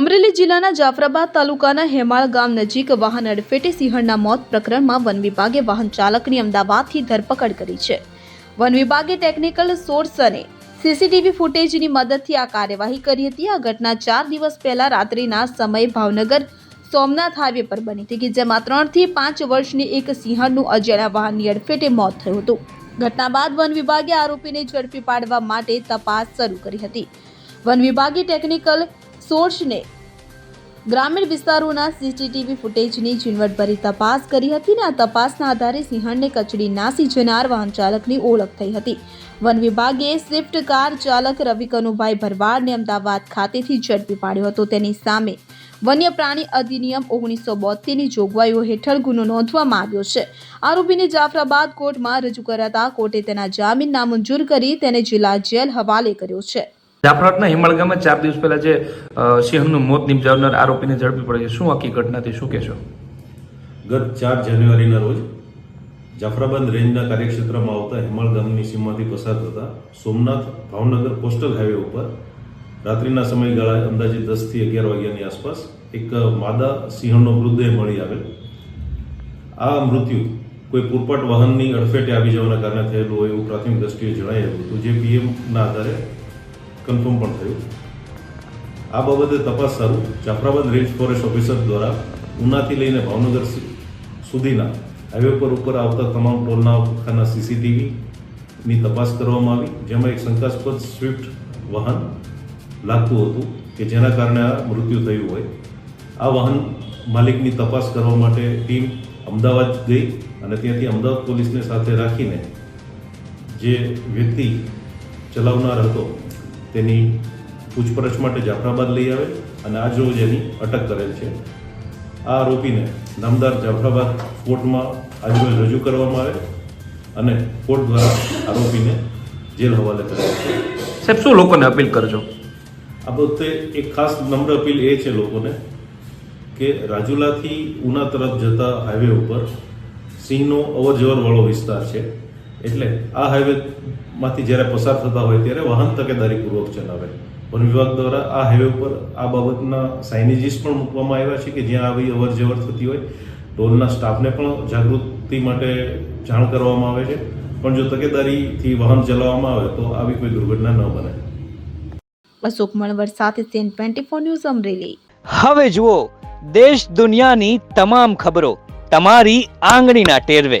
અમરેલી જિલ્લાના જાફરાબાદ તાલુકાના હેમાળ ગામ નજીક વાહન અડફેટે સિંહણના મોત પ્રકરણમાં વન વિભાગે વાહન ચાલકની અમદાવાદથી ધરપકડ કરી છે. વન વિભાગે ટેકનિકલ સોર્સ અને સીસીટીવી ફૂટેજની મદદથી આ કાર્યવાહી કરી હતી. આ ઘટના ચાર દિવસ પહેલા રાત્રિના સમયે ભાવનગર સોમનાથ હાઈવે પર બની હતી કે જેમાં ત્રણથી પાંચ વર્ષની એક સિંહણનું અજાણ્યા વાહનની અડફેટે મોત થયું હતું. ઘટના બાદ વન વિભાગે આરોપીને ઝડપી પાડવા માટે તપાસ શરૂ કરી હતી. વન વિભાગે ટેકનિકલ સોર્સને ગ્રામીણ વિસ્તારોના સીસીટીવી ફૂટેજની ઝીણવટભરી તપાસ કરી હતી અને આ તપાસના આધારે સિંહણને કચડી નાસી જનાર વાહન ચાલકની ઓળખ થઈ હતી. વન વિભાગે સ્વિફ્ટ કાર ચાલક રવિ કનુભાઈ ભરવાડને અમદાવાદ ખાતેથી ઝડપી પાડ્યો હતો. તેની સામે વન્ય પ્રાણી અધિનિયમ ઓગણીસો બોતેરની જોગવાઈઓ હેઠળ ગુનો નોંધવામાં આવ્યો છે. આરોપીને જાફરાબાદ કોર્ટમાં રજૂ કરાતા કોર્ટે તેના જામીન નામંજૂર કરી તેને જિલ્લા જેલ હવાલે કર્યો છે. જાફરાબાદના હિમાળ ગામે ચાર દિવસ પહેલા જે સિંહનું મોત નિપજાવનાર આરોપીને ઝડપી પડે છે. શું આખી ઘટનાથી શું કહેશો? ગત ચાર જાન્યુઆરીના રોજ જાફરાબાદ રેન્જના કાર્યક્ષેત્રમાં આવતા હિમાળ ગામની સીમમાંથી પસાર થતા સોમનાથ ભાવનગર કોસ્ટલ હાઈવે ઉપર રાત્રિના સમયગાળા અંદાજે દસથી અગિયાર વાગ્યાની આસપાસ એક માદા સિંહણનો મૃતદેહ મળી આવેલ. આ મૃત્યુ કોઈ પૂરપાટ વાહનની અડફેટે આવી જવાના કારણે થયેલું હોય એવું પ્રાથમિક દ્રષ્ટિએ જણાયું હતું. જે પીએમના આધારે કન્ફર્મ પણ થયું. આ બાબતે તપાસ શરૂ જાફરાબાદ રેન્જ ફોરેસ્ટ ઓફિસર દ્વારા ઉનાથી લઈને ભાવનગર સુધીના હાઈવે પર ઉપર આવતા તમામ ટોલના સીસીટીવીની તપાસ કરવામાં આવી, જેમાં એક શંકાસ્પદ સ્વિફ્ટ વાહન લાગતું હતું કે જેના કારણે આ મૃત્યુ થયું હોય. આ વાહન માલિકની તપાસ કરવા માટે ટીમ અમદાવાદ ગઈ અને ત્યાંથી અમદાવાદ પોલીસને સાથે રાખીને જે વ્યક્તિ ચલાવનાર હતો તેની પૂછપરછ માટે જાફરાબાદ લઈ આવે અને આજ રોજ એની અટક કરેલ છે. આ આરોપીને નામદાર જાફરાબાદ કોર્ટમાં આજરોજ રજૂ કરવામાં આવે અને કોર્ટ દ્વારા આરોપીને જેલ હવાલે કરેલ છે. સાહેબ શું લોકોને અપીલ કરજો? આ બાબતે એક ખાસ નમ્ર અપીલ એ છે લોકોને કે રાજુલાથી ઉના તરફ જતા હાઈવે ઉપર સિંહનો અવર વાળો વિસ્તાર છે. એટલે આ હાઈવે માંથી જ્યારે પસાર થતા હોય ત્યારે વાહન તકેદારીપૂર્વક ચલાવે. વન વિભાગ દ્વારા આ હાઈવે ઉપર આ બાબતના સાઇનેજીસ પણ મૂકવામાં આવ્યા છે કે જ્યાં આવી અવર જવર થતી હોય. ટોલના સ્ટાફને પણ જાગૃતિ માટે જાણ કરવામાં આવે છે. પણ જો તકેદારીથી વાહન ચલાવવામાં આવે તો આવી કોઈ દુર્ઘટના ન બને. અશોક મણવર સાથે CN twenty four news Amreli. હવે જુઓ દેશ દુનિયાની તમામ ખબરો તમારી આંગળીના ટેરવે.